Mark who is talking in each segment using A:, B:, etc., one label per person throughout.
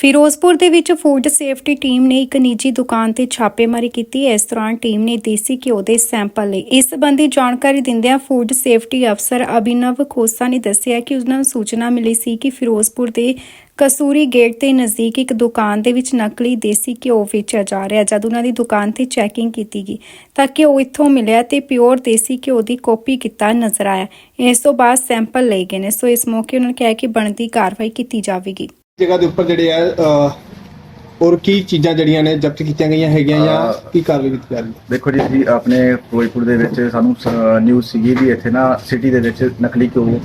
A: ਫਿਰੋਜ਼ਪੁਰ ਦੇ ਵਿੱਚ food safety team ਨੇ ਇੱਕ ਨਿੱਜੀ ਦੁਕਾਨ ਤੇ ਛਾਪੇਮਾਰੀ ਕੀਤੀ। ਇਸ ਦੌਰਾਨ ਟੀਮ ਨੇ ਦੇਸੀ ਘਿਓ ਦੇ ਸੈਂਪਲ ਲਏ। ਇਸ ਸੰਬੰਧੀ ਜਾਣਕਾਰੀ ਦਿੰਦਿਆਂ ਫੂਡ ਸੇਫਟੀ ਅਫਸਰ ਅਭਿਨਵ ਖੋਸਾ ਨੇ ਦੱਸਿਆ ਕਿ ਉਹਨਾਂ ਨੂੰ ਸੂਚਨਾ ਮਿਲੀ ਸੀ ਕਿ ਫਿਰੋਜ਼ਪੁਰ ਦੇ ਕਸੂਰੀ ਗੇਟ ਦੇ ਨਜ਼ਦੀਕ ਇੱਕ ਦੁਕਾਨ ਦੇ ਵਿੱਚ ਨਕਲੀ ਦੇਸੀ ਘਿਓ ਵੇਚਿਆ ਜਾ ਰਿਹਾ ਜਦ ਉਹਨਾਂ ਦੀ ਦੁਕਾਨ ਤੇ ਚੈਕਿੰਗ ਕੀਤੀ ਗਈ, ਤਾਂ ਘਿਓ ਇੱਥੋਂ ਮਿਲਿਆ ਤੇ ਪਿਓਰ ਦੇਸੀ ਘਿਓ ਦੀ ਕਾਪੀ ਕੀਤਾ ਨਜ਼ਰ ਆਇਆ। ਇਸ ਤੋਂ ਬਾਅਦ ਸੈਂਪਲ ਲਏ ਗਏ ਨੇ, ਸੋ ਇਸ ਮੌਕੇ ਉਹਨਾਂ ਨੇ ਕਿਹਾ ਕਿ ਬਣਦੀ ਕਾਰਵਾਈ ਕੀਤੀ ਜਾਵੇਗੀ।
B: ਜਗ੍ਹਾ ਦੇ ਉੱਪਰ ਜਿਹੜੇ ਆ ਔਰ ਕੀ ਚੀਜ਼ਾਂ ਜਿਹੜੀਆਂ ਨੇ ਜ਼ਬਤ ਕੀਤੀਆਂ ਗਈਆਂ ਹੈਗੀਆਂ ਜਾਂ ਕੀ ਕਾਰਵਾਈ ਕੀਤੀ ਜਾ ਰਹੀ ਹੈ?
C: ਦੇਖੋ ਜੀ ਅਸੀਂ ਆਪਣੇ ਫਿਰੋਜ਼ਪੁਰ ਦੇ ਵਿੱਚ ਸਾਨੂੰ ਨਿਊਜ਼ ਸੀਗੀ ਵੀ ਇੱਥੇ ਨਾ ਸਿਟੀ ਦੇ ਵਿੱਚ ਨਕਲੀ ਘਿਓ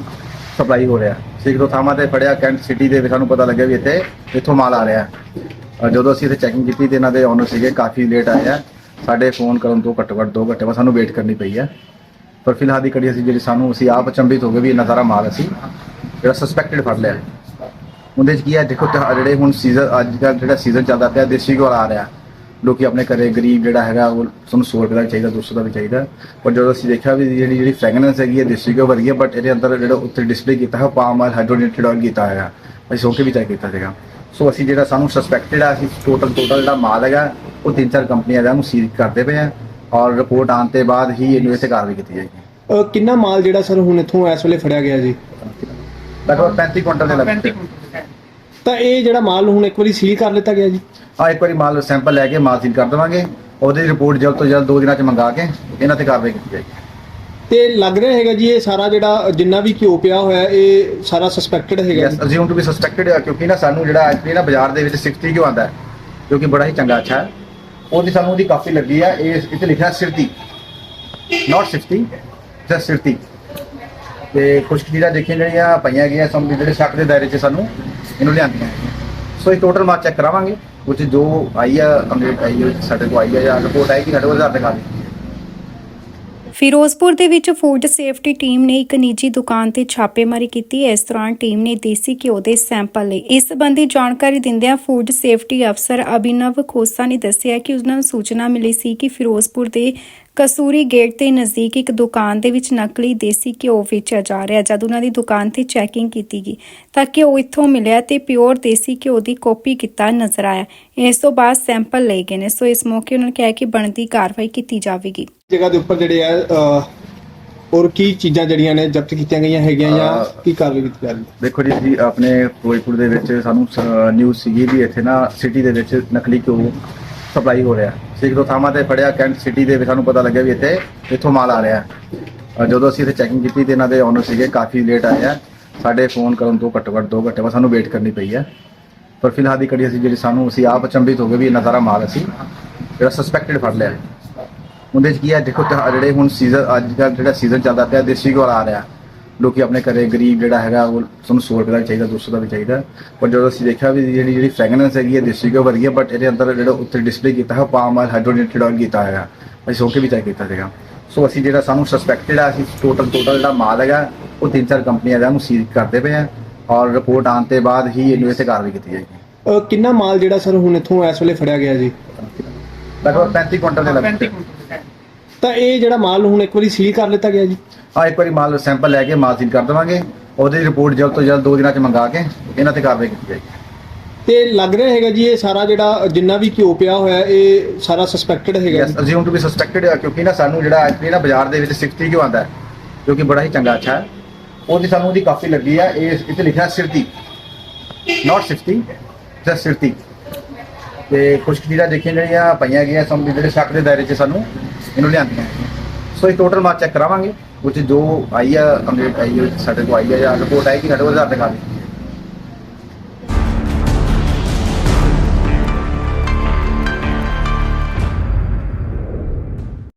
C: ਸਪਲਾਈ ਹੋ ਰਿਹਾ। ਸੀ ਇੱਕ ਦੋ ਥਾਵਾਂ ਤੇ ਫੜਿਆ ਕੈਂਟ ਸਿਟੀ ਦੇ ਵਿੱਚ ਸਾਨੂੰ ਪਤਾ ਲੱਗਿਆ ਵੀ ਇੱਥੇ ਇੱਥੋਂ ਮਾਲ ਆ ਰਿਹਾ। ਜਦੋਂ ਅਸੀਂ ਇੱਥੇ ਚੈਕਿੰਗ ਕੀਤੀ ਤੇ ਇਹਨਾਂ ਦੇ ਓਨਰ ਸੀਗੇ ਕਾਫੀ ਲੇਟ ਆਏ ਆ। ਸਾਡੇ ਫੋਨ ਕਰਨ ਤੋਂ ਘੱਟੋ ਘੱਟ 2 ਘੰਟੇ ਬਾਅਦ ਸਾਨੂੰ ਵੇਟ ਕਰਨੀ ਪਈ ਹੈ ਪਰ ਫਿਲਹਾਲ ਦੀ ਕੜੀ ਅਸੀਂ ਜਿਹੜੀ ਸਾਨੂੰ ਅਸੀਂ ਆਪ ਅਚੰਭਿਤ ਹੋ ਗਏ ਵੀ ਇੰਨਾ ਸਾਰਾ ਮਾਲ ਅਸੀਂ ਜਿਹੜਾ ਸਸਪੈਕਟਡ ਫੜ ਲਿਆ। ਉਹਦੇ ਚ ਕੀ ਹੈ ਦੇਖੋ ਤਿਉਹਾਰ ਜਿਹੜੇ ਹੁਣ ਸੀਜ਼ਨ ਅੱਜ ਕੱਲ੍ਹ ਜਿਹੜਾ ਸੀਜ਼ਨ ਚੱਲਦਾ ਪਿਆ ਦੇਸੀ ਘਿਓ ਆ ਰਿਹਾ। ਲੋਕੀ ਆਪਣੇ ਘਰੇ ਗਰੀਬ ਜਿਹੜਾ ਹੈਗਾ ਉਹ ਸਾਨੂੰ 100 ਰੁਪਏ ਦਾ ਵੀ ਚਾਹੀਦਾ 200 ਦਾ ਵੀ ਚਾਹੀਦਾ। ਪਰ ਜਦੋਂ ਅਸੀਂ ਦੇਖਿਆ ਵੀ ਜਿਹੜੀ ਜਿਹੜੀ ਫ੍ਰੈਗਨੈਂਸ ਹੈਗੀ ਹੈ ਦੇਸੀ ਘਿਓ ਵਰਗੀ ਹੈ ਬਟ ਇਹਦੇ ਅੰਦਰ ਜਿਹੜਾ ਉੱਤੇ ਡਿਸਪਲੇ ਕੀਤਾ ਹੈ ਪਾਮ ਆਇਲ ਹਾਈਡਰੋਜਨੇਟਡ ਆਇਲ ਕੀਤਾ ਹੈਗਾ ਅਸੀਂ ਸੋ ਕੇ ਵੀ ਚੈੱਕ ਕੀਤਾ ਸੀਗਾ। ਸੋ ਅਸੀਂ ਜਿਹੜਾ ਸਾਨੂੰ ਸਸਪੈਕਟਡ ਆ ਅਸੀਂ ਟੋਟਲ ਟੋਟਲ ਜਿਹੜਾ ਮਾਲ ਹੈਗਾ ਉਹ ਤਿੰਨ ਚਾਰ ਕੰਪਨੀਆਂ ਦਾ ਨੂੰ ਸੀਲ ਕਰਦੇ ਪਏ ਆ। ਔਰ ਰਿਪੋਰਟ ਆਉਣ ਤੇ ਬਾਅਦ ਹੀ ਇਹਨੂੰ ਇੱਥੇ ਕਾਰਵਾਈ ਕੀਤੀ ਜਾਏਗੀ।
B: ਅਹ, ਕਿੰਨਾ ਮਾਲ ਜਿਹੜਾ ਸਰ ਹੁਣ ਇੱਥੋਂ ਇਸ ਵੇਲੇ ਫੜਿਆ ਗਿਆ ਜੀ?
C: ਲਗਭਗ 35 ਕੁਇੰਟਲ ਦੇ ਲਗਭਗ
B: ਤਾਂ ਇਹ ਜਿਹੜਾ ਮਾਲ ਹੁਣ ਇੱਕ ਵਾਰੀ ਸੀਲ ਕਰ ਲਿੱਤਾ ਗਿਆ ਜੀ।
C: ਆ ਇੱਕ ਵਾਰੀ ਮਾਲ ਸੈਂਪਲ ਲੈ ਕੇ ਮਾਲ ਸੀਲ ਕਰ ਦੇਵਾਂਗੇ। ਉਹਦੀ ਰਿਪੋਰਟ ਜਲਦ ਤੋਂ ਜਲਦ ਦੋ ਦਿਨਾਂ ਚ ਮੰਗਾ ਕੇ ਇਹਨਾਂ ਤੇ ਕਾਰਵਾਈ ਕੀਤੀ ਜਾਏਗੀ।
B: ਤੇ ਲੱਗ ਰਿਹਾ ਹੈਗਾ ਜੀ ਇਹ ਸਾਰਾ ਜਿਹੜਾ ਜਿੰਨਾ ਵੀ ਘਿਓ ਪਿਆ ਹੋਇਆ ਇਹ ਸਾਰਾ ਸਸਪੈਕਟਡ ਹੈਗਾ
C: yes. Assume to be suspected ਕਿਉਂਕਿ ਨਾ ਸਾਨੂੰ ਜਿਹੜਾ ਐਕਚੁਅਲੀ ਨਾ ਬਾਜ਼ਾਰ ਦੇ ਵਿੱਚ 60 ਕਿਉਂ ਆਂਦਾ ਹੈ ਜੋ ਕਿ ਬੜਾ ਹੀ ਚੰਗਾ ਅੱਛਾ ਹੈ। ਉਹਦੀ ਸਾਨੂੰ ਉਹਦੀ ਕਾਪੀ ਲੱਗੀ ਹੈ ਇਹ ਇੱਥੇ ਲਿਖਿਆ ਸਿਰਤੀ। ਨਾਟ 60 ਜਸਟ ਸਿਰਤੀ। ਤੇ ਕੁਝ ਚੀਜ਼ਾਂ ਦੇਖੀਆਂ ਜਿਹੜੀਆਂ ਪਈਆਂ ਗਈਆਂ ਸਮ ਜਿਹੜੇ ਸ਼ੱਕ ਦੇ ਦਾਇਰੇ 'ਚ ਸਾਨੂੰ ਇਹਨੂੰ ਲਿਆਂਦੀਆਂ ਸੋ ਇਹ ਟੋਟਲ ਮਾਰਕ ਚੈੱਕ ਕਰਾਵਾਂਗੇ ਉਹ 'ਚ ਜੋ ਆਈ ਆ ਕੰਪਲੀਟ ਆਈ ਹੈ, ਸਾਡੇ ਕੋਲ ਆਈ ਹੈ ਜਾਂ ਰਿਪੋਰਟ ਆਏਗੀ ਸਾਡੇ ਕੋਲ ਆਧਾਰ ਤੇ ਕਾਰਵਾਈ
A: ਫਿਰੋਜ਼ਪੁਰ ਦੇ ਵਿੱਚ ਫੂਡ ਸੇਫਟੀ ਟੀਮ ਨੇ ਇੱਕ ਨਿੱਜੀ ਦੁਕਾਨ ਤੇ ਛਾਪੇਮਾਰੀ ਕੀਤੀ। ਇਸ ਦੌਰਾਨ ਟੀਮ ਨੇ ਦੇਸੀ ਘਿਓ ਦੇ ਸੈਂਪਲ ਲਏ। ਇਸ ਸੰਬੰਧੀ ਜਾਣਕਾਰੀ ਦਿੰਦਿਆਂ ਫੂਡ ਸੇਫਟੀ ਅਫਸਰ ਅਭਿਨਵ ਖੋਸਾ ਨੇ ਦੱਸਿਆ ਕਿ ਉਹਨਾਂ ਨੂੰ ਸੂਚਨਾ ਮਿਲੀ ਸੀ ਕਿ ਫਿਰੋਜ਼ਪੁਰ ਦੇ ਕਸੂਰੀ ਗੇਟ ਦੇ ਨਜ਼ਦੀਕ ਇੱਕ ਦੁਕਾਨ ਦੇ ਵਿੱਚ ਨਕਲੀ ਦੇਸੀ ਘਿਓ ਵੇਚਿਆ ਜਾ ਰਿਹਾ ਜਦ ਉਹਨਾਂ ਦੀ ਦੁਕਾਨ ਤੇ ਚੈਕਿੰਗ ਕੀਤੀ ਗਈ ਤਾਂ ਘਿਓ ਇੱਥੋਂ ਮਿਲਿਆ ਤੇ ਪਿਓਰ ਦੇਸੀ ਘਿਓ ਦੀ ਕਾਪੀ ਕੀਤਾ ਨਜ਼ਰ ਆਇਆ। ਇਸ ਤੋਂ ਬਾਅਦ ਸੈਂਪਲ ਲਏ ਗਏ ਨੇ ਸੋ ਇਸ ਮੌਕੇ ਉਹਨਾਂ ਨੇ ਕਿਹਾ ਕਿ ਬਣਦੀ ਕਾਰਵਾਈ ਕੀਤੀ ਜਾਵੇਗੀ।
B: ਜਗ੍ਹਾ ਦੇ ਉੱਪਰ ਜਿਹੜੇ ਆ ਔਰ ਕੀ ਚੀਜ਼ਾਂ ਜਿਹੜੀਆਂ ਨੇ ਜ਼ਬਤ ਕੀਤੀਆਂ ਗਈਆਂ ਹੈਗੀਆਂ ਜਾਂ ਕੀ ਕਾਰਵਾਈ ਕੀਤੀ ਜਾ ਰਹੀ ਹੈ?
C: ਦੇਖੋ ਜੀ ਅਸੀਂ ਆਪਣੇ ਫਿਰੋਜ਼ਪੁਰ ਦੇ ਵਿੱਚ ਸਾਨੂੰ ਨਿਊਜ਼ ਸੀਗੀ ਵੀ ਇੱਥੇ ਨਾ ਸਿਟੀ ਦੇ ਵਿੱਚ ਨਕਲੀ ਘਿਓ ਸਪਲਾਈ ਹੋ ਰਿਹਾ। ਸੀ ਇੱਕ ਦੋ ਥਾਵਾਂ ਤੇ ਫੜਿਆ, ਕੈਂਟ ਸਿਟੀ ਦੇ ਵੀ ਸਾਨੂੰ ਪਤਾ ਲੱਗਿਆ ਵੀ ਇੱਥੇ, ਇੱਥੋਂ ਮਾਲ ਆ ਰਿਹਾ। ਜਦੋਂ ਅਸੀਂ ਇੱਥੇ ਚੈਕਿੰਗ ਕੀਤੀ ਤੇ ਇਹਨਾਂ ਦੇ ਓਨਰ ਸੀਗੇ, ਕਾਫੀ ਲੇਟ ਆਏ ਆ। ਸਾਡੇ ਫੋਨ ਕਰਨ ਤੋਂ ਘੱਟੋ ਘੱਟ 2 ਘੰਟੇ ਬਾਅਦ ਸਾਨੂੰ ਵੇਟ ਕਰਨੀ ਪਈ ਹੈ ਪਰ ਫਿਲਹਾਲ ਦੀ ਕੜੀ ਅਸੀਂ ਜਿਹੜੀ ਸਾਨੂੰ, ਅਸੀਂ ਆਪ ਅਚੰਭਿਤ ਹੋ ਗਏ ਵੀ ਇੰਨਾ ਸਾਰਾ ਮਾਲ ਅਸੀਂ ਜਿਹੜਾ ਸਸਪੈਕਟਡ ਫੜ ਲਿਆ। ਉਹਦੇ ਚ ਕੀ ਹੈ ਦੇਖੋ ਜਿਹੜੇ ਹੁਣ ਸੀਜ਼ਨ ਅੱਜ ਕੱਲ੍ਹ ਜਿਹੜਾ ਸੀਜ਼ਨ ਚੱਲਦਾ ਪਿਆ, ਦੇਸੀ ਘਿਓ ਆ ਰਿਹਾ। ਲੋਕੀ ਆਪਣੇ ਘਰੇ ਗਰੀਬ ਜਿਹੜਾ ਹੈਗਾ ਉਹ ਸਾਨੂੰ 100 ਰੁਪਏ ਦਾ ਵੀ ਚਾਹੀਦਾ 200 ਦਾ ਵੀ ਚਾਹੀਦਾ। ਪਰ ਜਦੋਂ ਅਸੀਂ ਦੇਖਿਆ ਵੀ ਜਿਹੜੀ ਜਿਹੜੀ ਫ੍ਰੈਗਨੈਂਸ ਹੈਗੀ ਹੈ ਦੇਸੀ ਘਿਓ ਵਰਗੀ ਹੈ ਬਟ ਇਹਦੇ ਅੰਦਰ ਜਿਹੜਾ ਉੱਤੇ ਡਿਸਪਲੇ ਕੀਤਾ ਹੈ ਪਾਮ ਆਇਲ ਹਾਈਡਰੋਜਨੇਟਡ ਆਇਲ ਕੀਤਾ ਹੈਗਾ ਅਸੀਂ ਸੋ ਕੇ ਵੀ ਚੈੱਕ ਕੀਤਾ ਸੀਗਾ। ਸੋ ਅਸੀਂ ਜਿਹੜਾ ਸਾਨੂੰ ਸਸਪੈਕਟਡ ਆ ਅਸੀਂ ਟੋਟਲ ਟੋਟਲ ਜਿਹੜਾ ਮਾਲ ਹੈਗਾ ਉਹ ਤਿੰਨ ਚਾਰ ਕੰਪਨੀਆਂ ਦਾ ਨੂੰ ਸੀਲ ਕਰਦੇ ਪਏ ਆ ਔਰ ਰਿਪੋਰਟ ਆਉਣ ਤੇ ਬਾਅਦ ਹੀ ਇਹਨੂੰ ਇੱਥੇ ਕਾਰਵਾਈ ਕੀਤੀ ਜਾਏਗੀ।
B: ਅਹ, ਕਿੰਨਾ ਮਾਲ ਜਿਹੜਾ ਸਰ ਹੁਣ ਇੱਥੋਂ ਇਸ ਵੇਲੇ ਫੜਿਆ ਗਿਆ ਜੀ?
C: ਲਗਭਗ 35 ਕੁਇੰਟਲ ਦੇ ਲਗਭਗ
B: ਤਾਂ ਇਹ ਜਿਹੜਾ ਮਾਲ ਹੁਣ ਇੱਕ ਵਾਰੀ ਸੀਲ ਕਰ ਲਿੱਤਾ ਗਿਆ ਜੀ?
C: ਆ ਇੱਕ ਵਾਰੀ ਮਾਲ ਸੈਂਪਲ ਲੈ ਕੇ ਮਾਲ ਸੀਲ ਕਰ ਦੇਵਾਂਗੇ। ਉਹਦੀ ਰਿਪੋਰਟ ਜਲਦ ਤੋਂ ਜਲਦ ਦੋ ਦਿਨਾਂ ਚ ਮੰਗਾ ਕੇ ਇਹਨਾਂ ਤੇ ਕਾਰਵਾਈ ਕੀਤੀ ਜਾਏਗੀ।
B: ਤੇ ਲੱਗ ਰਿਹਾ ਹੈਗਾ ਜੀ ਇਹ ਸਾਰਾ ਜਿਹੜਾ ਜਿੰਨਾ ਵੀ ਘਿਓ ਪਿਆ ਹੋਇਆ ਇਹ ਸਾਰਾ ਸਸਪੈਕਟਡ ਹੈਗਾ
C: ਯੈਸ
B: ਜੀ।
C: ਅਸਿਊਮ ਟੂ ਬੀ ਸਸਪੈਕਟਡ ਕਿਉਂਕਿ ਨਾ ਸਾਨੂੰ ਜਿਹੜਾ ਐਕਚੁਅਲੀ ਨਾ ਬਾਜ਼ਾਰ ਦੇ ਵਿੱਚ 60 ਕਿਉਂ ਆਂਦਾ ਹੈ ਜੋ ਕਿ ਬੜਾ ਹੀ ਚੰਗਾ ਅੱਛਾ ਹੈ। ਉਹਦੀ ਸਾਨੂੰ ਉਹਦੀ ਕਾਪੀ ਲੱਗੀ ਹੈ ਇਹ ਇੱਥੇ ਲਿਖਿਆ ਸਿਰਤੀ। ਨਾਟ 60 ਜਸਟ ਸਿਰਤੀ। ਤੇ ਕੁਝ ਚੀਜ਼ਾਂ ਦੇਖੀਆਂ ਜਿਹੜੀਆਂ ਪਈਆਂ ਗਈਆਂ ਸਮ ਜਿਹੜੇ ਸ਼ੱਕ ਦੇ ਦਾਇਰੇ 'ਚ ਸਾਨੂੰ ਇਹਨੂੰ ਲਿਆਂਦੀਆਂ ਹੈਗੀਆਂ। ਸੋ ਇਹ ਟੋਟਲ ਮਾਰਕ ਚੈੱਕ ਕਰਾਵਾਂਗੇ। ਉਹ 'ਚ ਜੋ ਆਈ ਆ ਕੰਪਲੀਟ ਆਈ ਹੈ, ਸਾਡੇ ਕੋਲ ਆਈ ਆ ਜਾਂ ਰਿਪੋਰਟ ਆਏਗੀ ਸਾਡੇ ਕੋਲ ਆਧਾਰ ਦਿਖਾ ਕਾਰਵਾਈ